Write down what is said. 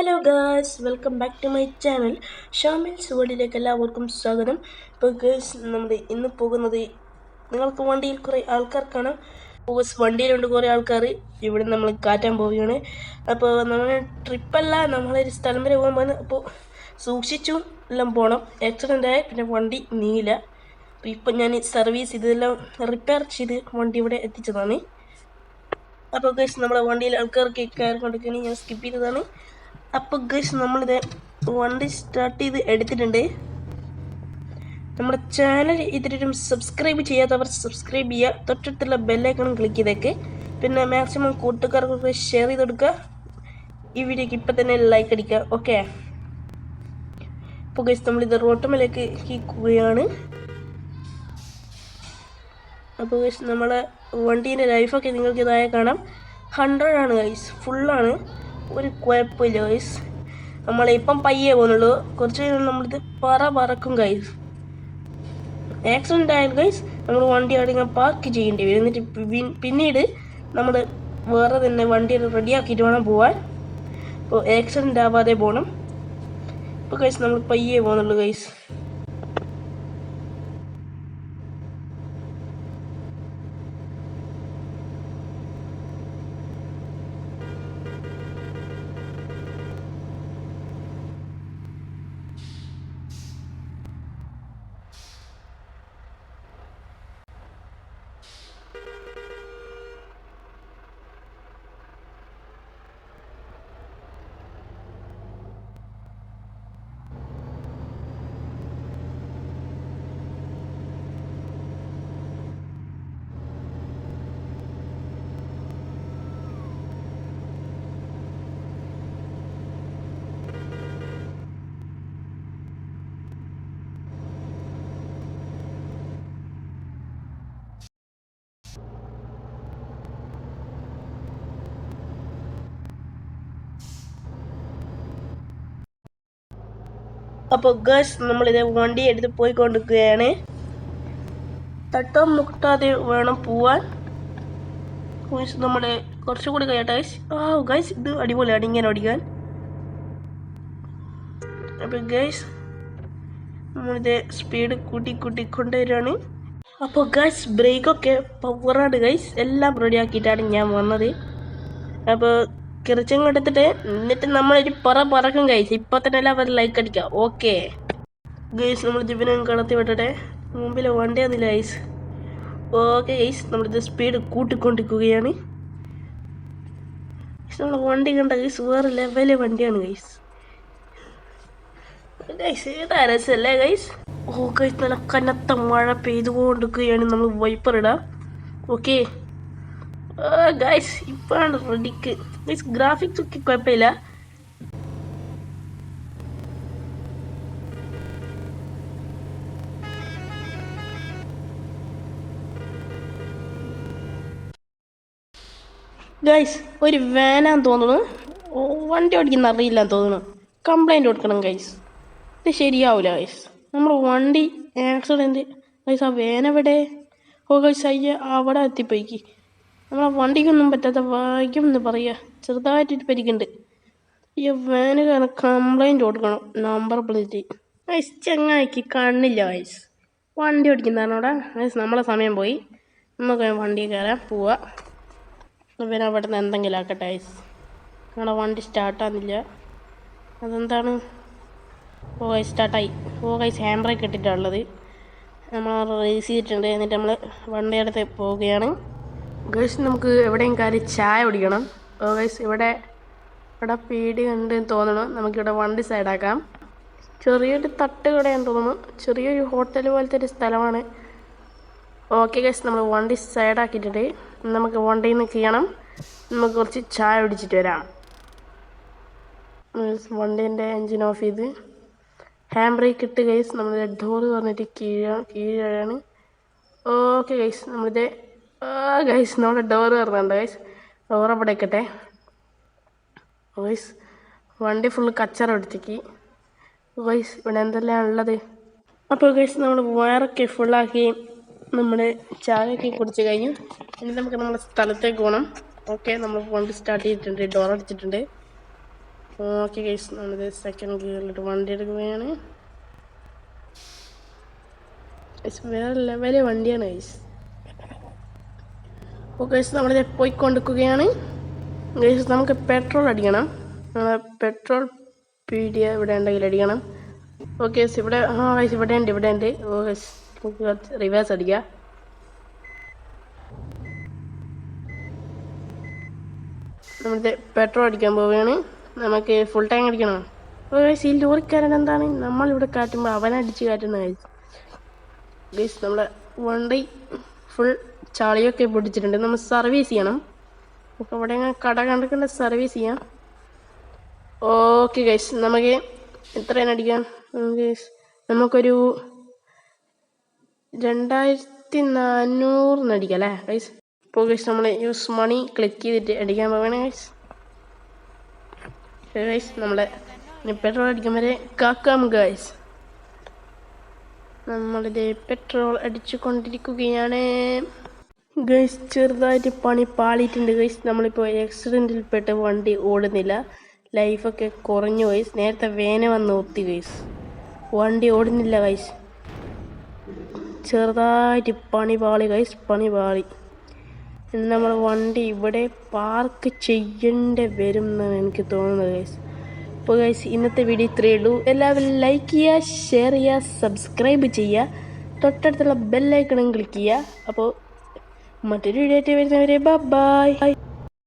Hello guys welcome back to my channel Shamil's വേൾഡിലേക്ക് എല്ലാവർക്കും സ്വാഗതം. ഇപ്പോൾ ഗേഴ്സ് നമ്മൾ ഇന്ന് പോകുന്നത് നിങ്ങൾക്ക് വണ്ടിയിൽ കുറേ ആൾക്കാർ കാണാം. ബോസ് വണ്ടിയിലുണ്ട് കുറേ ആൾക്കാർ ഇവിടെ നമ്മൾ കാറ്റാൻ പോവുകയാണ്. അപ്പോൾ നമ്മൾ ട്രിപ്പല്ല നമ്മളൊരു സ്ഥലം വരെ പോകാൻ പോകുന്നത് അപ്പോൾ സൂക്ഷിച്ചും എല്ലാം പോകണം ആക്സിഡന്റ് ആയ പിന്നെ വണ്ടി നീല. അപ്പോൾ ഇപ്പം ഞാൻ സർവീസ് ഇതെല്ലാം റിപ്പയർ ചെയ്ത് വണ്ടി ഇവിടെ എത്തിച്ചതാണ്. അപ്പോൾ ഗേഴ്സ് നമ്മുടെ വണ്ടിയിൽ ആൾക്കാർക്ക് കയറി കൊണ്ടിരിക്കുകയാണ് ഞാൻ സ്കിപ്പ് ചെയ്തതാണ്. അപ്പോൾ ഗൈസ് നമ്മളിത് വണ്ടി സ്റ്റാർട്ട് ചെയ്ത് എടുത്തിട്ടുണ്ട്. നമ്മുടെ ചാനൽ ഇതിലും സബ്സ്ക്രൈബ് ചെയ്യാത്തവർ സബ്സ്ക്രൈബ് ചെയ്യുക. തൊട്ടടുത്തുള്ള ബെല്ലൈക്കണം ക്ലിക്ക് ചെയ്തേക്ക്. പിന്നെ മാക്സിമം കൂട്ടുകാർക്കൊക്കെ ഷെയർ ചെയ്ത് കൊടുക്കുക. ഈ വീഡിയോക്ക് ഇപ്പം തന്നെ ലൈക്ക് അടിക്കുക. ഓക്കെ അപ്പോൾ ഗൈസ് നമ്മളിത് റോട്ടുമലേക്ക് കീക്കുകയാണ്. അപ്പോൾ ഗൈസ് നമ്മളെ വണ്ടീന്റെ ലൈഫൊക്കെ നിങ്ങൾക്ക് ഇതായ കാണാം. ഹൺഡ്രഡ് ആണ് ഗൈസ് ഫുള്ളാണ് ഒരു കുഴപ്പമില്ല ഗൈസ് നമ്മളിപ്പം പയ്യേ പോകുന്നുള്ളൂ കുറച്ച് കഴിഞ്ഞാൽ നമ്മളിത് പറ പറക്കും ഗൈസ് ആക്സിഡന്റ് ആയാലും ഗൈസ് നമ്മൾ വണ്ടി അവിടെ ഇങ്ങനെ പാർക്ക് ചെയ്യേണ്ടി വരും. എന്നിട്ട് പിന്നീട് നമ്മൾ വേറെ തന്നെ വണ്ടി റെഡിയാക്കിയിട്ട് വേണം പോവാൻ. അപ്പോൾ ആക്സിഡന്റ് ആവാതെ പോകണം ഇപ്പോൾ ഗൈസ് നമ്മൾ പയ്യേ പോകുന്നുള്ളൂ ഗൈസ് അപ്പോൾ ഗേഴ്സ് നമ്മളിത് വണ്ടി എടുത്ത് പോയിക്കൊണ്ടിരിക്കുകയാണ്. തട്ടം മുട്ടാതെ വേണം പോവാൻ. ഗൈസ് നമ്മൾ കുറച്ചുകൂടി കഴിയട്ടെ ഗൈസ് ആ ഗൈസ് ഇത് അടിപൊളിയാണ് ഇങ്ങനെ ഓടിക്കാൻ. അപ്പോൾ ഗൈസ് നമ്മളിത് സ്പീഡ് കൂട്ടി കൂട്ടി കൊണ്ടുവരികയാണ്. അപ്പോൾ ഗൈസ് ബ്രേക്കൊക്കെ പവറാണ് ഗൈസ് എല്ലാം റെഡിയാക്കിയിട്ടാണ് ഞാൻ വന്നത്. അപ്പോൾ കിറച്ചും കൊടുത്തിട്ട് എന്നിട്ട് നമ്മളൊരു പറ പറക്കും കഴിച്ചു ഇപ്പൊ തന്നെ എല്ലാവരും ലൈക്ക് അടിക്കാം ഓക്കെ ഗൈസ് നമ്മൾ ദിവനം കടത്തി വിട്ടട്ടെ മുമ്പിൽ വണ്ടി വന്നില്ല ഐസ് ഓക്കെ ഐസ് നമ്മളിത് സ്പീഡ് കൂട്ടിക്കൊണ്ടിരിക്കുകയാണ്. നമ്മൾ വണ്ടി കണ്ട ഗൈസ് വേറെ ലെവൽ വണ്ടിയാണ് ഗൈസ് ഗൈസ് ഏതാ രസമല്ലേ ഗൈസ് ഓ ഗൈസ് നല്ല കനത്ത മഴ പെയ്തുകൊണ്ടിരിക്കുകയാണ്. നമ്മൾ വൈപ്പർ ഇടാം. ഓക്കെ ഗൈസ് ഇപ്പോഴാണ് റെഡിക്ക് ഗൈസ് ഗ്രാഫിക്സ് ഒക്കെ കുഴപ്പമില്ല. ഗൈസ് ഒരു വേനാൻ തോന്നുന്നു. വണ്ടി ഓടിക്കുന്ന അറിയില്ല തോന്നുന്നു. കംപ്ലൈന്റ് കൊടുക്കണം ഗൈസ് ഇത് ശരിയാവില്ല ഗൈസ് നമ്മൾ വണ്ടി ആക്സിഡന്റ് ഗൈസ് ആ വേനവിടെ? ഓ ഗൈസ് അയ്യ അവിടെ എത്തിപ്പോയിക്ക്. നമ്മളെ വണ്ടിക്കൊന്നും പറ്റാത്ത ഭാഗ്യം എന്ന് പറയുക ചെറുതായിട്ടൊരു പരിക്കുണ്ട്. ഈ വാന് കാരണം കംപ്ലൈന്റ് കൊടുക്കണം. നമ്പർ പ്ലേറ്റ് ഐസ് ചങ്ങായിക്ക് കണ്ണില്ല ഐസ് വണ്ടി ഓടിക്കുന്നതാണ് അവിടെ ഐസ് നമ്മളെ സമയം പോയി. നമുക്ക് വണ്ടി കയറാൻ പോവാം. പിന്നെ അവിടെ നിന്ന് എന്തെങ്കിലും ആക്കട്ടെ ഐസ് നമ്മുടെ വണ്ടി സ്റ്റാർട്ടാകുന്നില്ല അതെന്താണ്? ഓ ഐസ് സ്റ്റാർട്ടായി ഓ ഐസ് ഹാൻഡ് ബ്രേക്ക് ഇട്ടിട്ടുള്ളത് നമ്മൾ റേസ് ചെയ്തിട്ടുണ്ട്. എന്നിട്ട് നമ്മൾ വണ്ടി അടുത്ത് പോവുകയാണ്. ഗൈസ് നമുക്ക് എവിടെയും കയറി ചായ കുടിക്കണം. ഗൈസ് ഇവിടെ ഇവിടെ പീടി എന്ന് തോന്നണം. നമുക്കിവിടെ വണ്ടി സൈഡാക്കാം. ചെറിയൊരു തട്ട് കടയാന്ന് തോന്നുന്നു. ചെറിയൊരു ഹോട്ടൽ പോലത്തെ ഒരു സ്ഥലമാണ്. ഓക്കെ ഗൈസ് നമ്മൾ വണ്ടി സൈഡാക്കിയിട്ടുണ്ട്. നമുക്ക് വണ്ടിയിൽ നിന്ന് ചെയ്യണം നമുക്ക് കുറച്ച് ചായ കുടിച്ചിട്ട് വരാം. വണ്ടീന്റെ എൻജിൻ ഓഫ് ചെയ്ത്. ഹാം ബ്രേക്ക് ഇട്ട് ഗൈസ് നമ്മൾ ഡോറ് പറഞ്ഞിട്ട് കീഴ കീഴാണ് ഓക്കെ ഗൈസ് നമ്മളിത് ഗൈസ് നമ്മുടെ ഡോറ് തുറന്നുണ്ട് ഗൈസ് ഡോർ അവിടെ ഇക്കട്ടെ ഗൈസ് വണ്ടി ഫുള്ള് കച്ചറ എടുത്തേക്ക് ഗൈസ് ഇവിടെ എന്തെല്ലാം ഉള്ളത്? അപ്പോൾ ഗൈസ് നമ്മൾ വയറൊക്കെ ഫുള്ളാക്കി നമ്മൾ ചായയൊക്കെ കുടിച്ച് കഴിഞ്ഞു. ഇനി നമുക്ക് നമ്മുടെ സ്ഥലത്തേക്ക് പോകണം ഓക്കെ നമ്മൾ വണ്ടി സ്റ്റാർട്ട് ചെയ്തിട്ടുണ്ട് ഡോർ അടിച്ചിട്ടുണ്ട്. ഓക്കെ ഗൈസ് നമ്മളിത് സെക്കൻഡ് ഗിയറിലിട്ട് വണ്ടി എടുക്കുകയാണ്. വേറെ വലിയ വണ്ടിയാണ് ഗൈസ് ഓക്കെ ഗൈസ് നമ്മളിത് പോയിക്കൊണ്ടിരിക്കുകയാണ്. ഗൈസ് നമുക്ക് പെട്രോൾ അടിക്കണം. നമ്മളെ പെട്രോൾ പീഡിയ ഇവിടെ ഉണ്ടെങ്കിൽ അടിക്കണം. ഓക്കെ ഇവിടെ ആ ഗൈസ് ഇവിടെ ഉണ്ട് ഇവിടെ ഉണ്ട്. ഓ ഗൈസ് നമുക്ക് റിവേഴ്സ് അടിക്കാം. നമ്മളിത് പെട്രോൾ അടിക്കാൻ പോവുകയാണ്. നമുക്ക് ഫുൾ ടാങ്ക് അടിക്കണം. ഓ ഗൈസ് ഈ ലോറിക്കാരൻ എന്താണ്? നമ്മളിവിടെ കാറ്റുമ്പോൾ അവനടിച്ച് കാറ്റുന്ന ഗൈസ് ഗൈസ് നമ്മളെ വണ്ടി ഫുൾ ചളിയൊക്കെ പൊടിച്ചിട്ടുണ്ട് നമ്മൾ സർവീസ് ചെയ്യണം. നമുക്ക് അവിടെ കട കണ്ടിട്ടുണ്ട് സർവീസ് ചെയ്യാം. ഓക്കെ ഗൈസ് നമുക്ക് എത്രയാണ് അടിക്കാം ഗൈസ് നമുക്കൊരു രണ്ടായിരത്തി നാനൂറിന് അടിക്കാം അല്ലേ ഗൈസ് ഇപ്പോൾ ഗൈസ് നമ്മൾ യൂസ് മണി ക്ലിക്ക് ചെയ്തിട്ട് അടിക്കാൻ പോവുകയാണ് ഗൈസ് ഗൈസ് നമ്മളെ പെട്രോൾ അടിക്കാൻ വരെ കാക്കാം ഗൈസ് നമ്മളിത് പെട്രോൾ അടിച്ചു കൊണ്ടിരിക്കുകയാണ് ഗൈസ് ചെറുതായിട്ട് പണി പാളിയിട്ടുണ്ട്. ഗൈസ് നമ്മളിപ്പോൾ ആക്സിഡന്റിൽ പെട്ട് വണ്ടി ഓടുന്നില്ല. ലൈഫൊക്കെ കുറഞ്ഞു ഗൈസ് നേരത്തെ വേന വന്ന് ഒത്തി ഗൈസ് വണ്ടി ഓടുന്നില്ല ഗൈസ് ചെറുതായിട്ട് പണി പാളി ഗൈസ് പണി പാളി. നമ്മൾ വണ്ടി ഇവിടെ പാർക്ക് ചെയ്യേണ്ടി വരും എന്നാണ് എനിക്ക് തോന്നുന്നത് ഗൈസ് അപ്പോൾ ഗൈസ് ഇന്നത്തെ വീഡിയോ ഇത്രയേ ഉള്ളൂ. എല്ലാവരും ലൈക്ക് ചെയ്യുക ഷെയർ ചെയ്യുക സബ്സ്ക്രൈബ് ചെയ്യുക. തൊട്ടടുത്തുള്ള ബെല്ലൈക്കണും ക്ലിക്ക് ചെയ്യുക. അപ്പോൾ മറ്റൊരു വീഡിയോ ആയിട്ട് വരുന്നവരെ ബൈ